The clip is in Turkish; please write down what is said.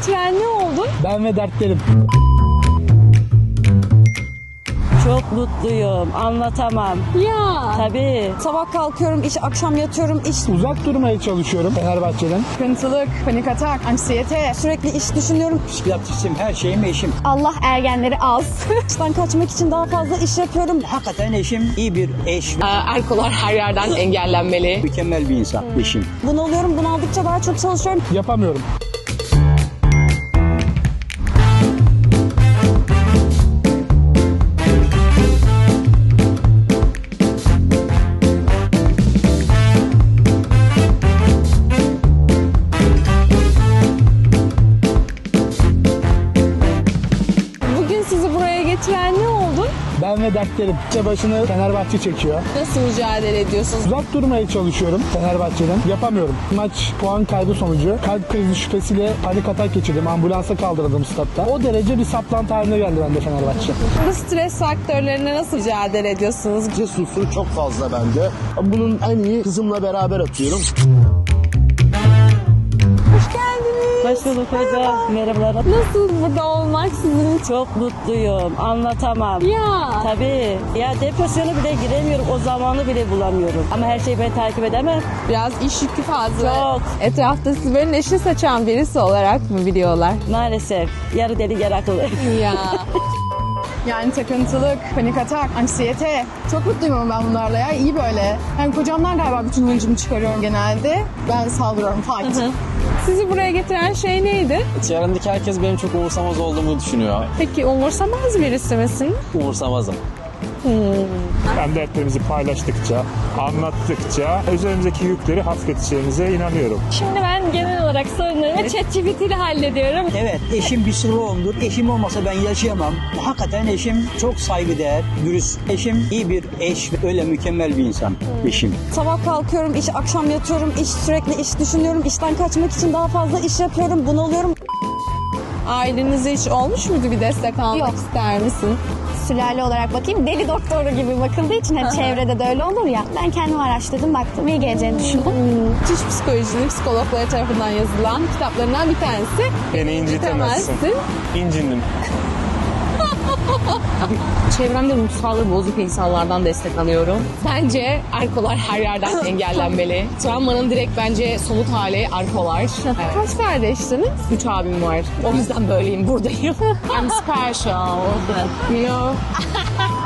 getiren ne oldu? Ben ve dertlerim. Çok mutluyum. Anlatamam. Ya. Tabii. Sabah kalkıyorum, iş, akşam yatıyorum, iş, Uzak durmaya çalışıyorum Fenerbahçe'den. sıkıntılık, panik atak, anksiyete, sürekli iş düşünüyorum. Psikiyatristim, her şeyim eşim. Allah ergenleri az. İşten kaçmak için daha fazla iş yapıyorum. Hakikaten eşim iyi bir eş, Erkolar her yerden engellenmeli. mükemmel bir insan eşim. Bunu alıyorum, bunu aldıkça daha çok çalışıyorum. Yapamıyorum. Getiren ne oldu? Ben ve dertlerim. İşte başını Fenerbahçe çekiyor. Nasıl mücadele ediyorsunuz? Uzak durmaya çalışıyorum Fenerbahçe'den. Yapamıyorum. Maç puan kaybı sonucu kalp krizi şüphesiyle panik atak geçirdim. Ambulansa kaldırıldım statta. O derece bir saplantı haline geldi bende Fenerbahçe. Bu stres faktörlerine nasıl mücadele ediyorsunuz? Unsuru çok fazla bende. Bunun en iyi kızımla beraber atıyorum. Bulduk hocam. Merhabalar. Nasıl burada olmak sizin için? Çok mutluyum. Anlatamam. Ya. Tabii. Ya depresyona bile giremiyorum. O zamanı bile bulamıyorum. Ama her şeyi ben takip edemem. Biraz iş yükü fazla. Çok. Etrafta sizi böyle neşe saçan birisi olarak mı biliyorlar? Maalesef. Yarı deli yarı akıllı. Ya. Yani takıntılık, panik atak, anksiyete. Çok mutluyum ama ben bunlarla ya. iyi böyle. Yani kocamdan galiba bütün hıncımı çıkarıyorum genelde. Ben saldırıyorum, fight. Sizi buraya getiren şey neydi? Çevremdeki herkes benim çok umursamaz olduğumu düşünüyor. Peki umursamaz birisi misin? Umursamazım. Ben dertlerimizi paylaştıkça, anlattıkça üzerimizdeki yükleri hafifleteceğimize inanıyorum. Şimdi ben genel olarak sorunlarımı ChatGPT ile hallediyorum. Evet, eşim bir sırrımdır. Eşim olmasa ben yaşayamam. Hakikaten eşim çok saygıdeğer, dürüst. Eşim iyi bir eş, öyle mükemmel bir insan eşim. Sabah kalkıyorum, iş, akşam yatıyorum, iş, sürekli iş düşünüyorum. İşten kaçmak için daha fazla iş yapıyorum, bunu alıyorum. Ailenize hiç olmuş muydu bir destek almak Yok. ister misin? Sülale olarak bakayım. Deli doktoru gibi bakıldığı için hani çevrede de öyle olur ya. Ben kendim araştırdım baktım iyi geleceğini düşündüm. Müthiş psikolojinin psikologları tarafından yazılan kitaplarından bir tanesi. Beni incitemezsin. İncindim. Çevremde ruh sağlığı bozuk insanlardan destek alıyorum. Bence alkolar her yerden engellenmeli. Travmanın direkt bence somut hali alkolar. Kaç kardeştiniz? Üç abim var. O yüzden böyleyim, buradayım. I'm special. You know?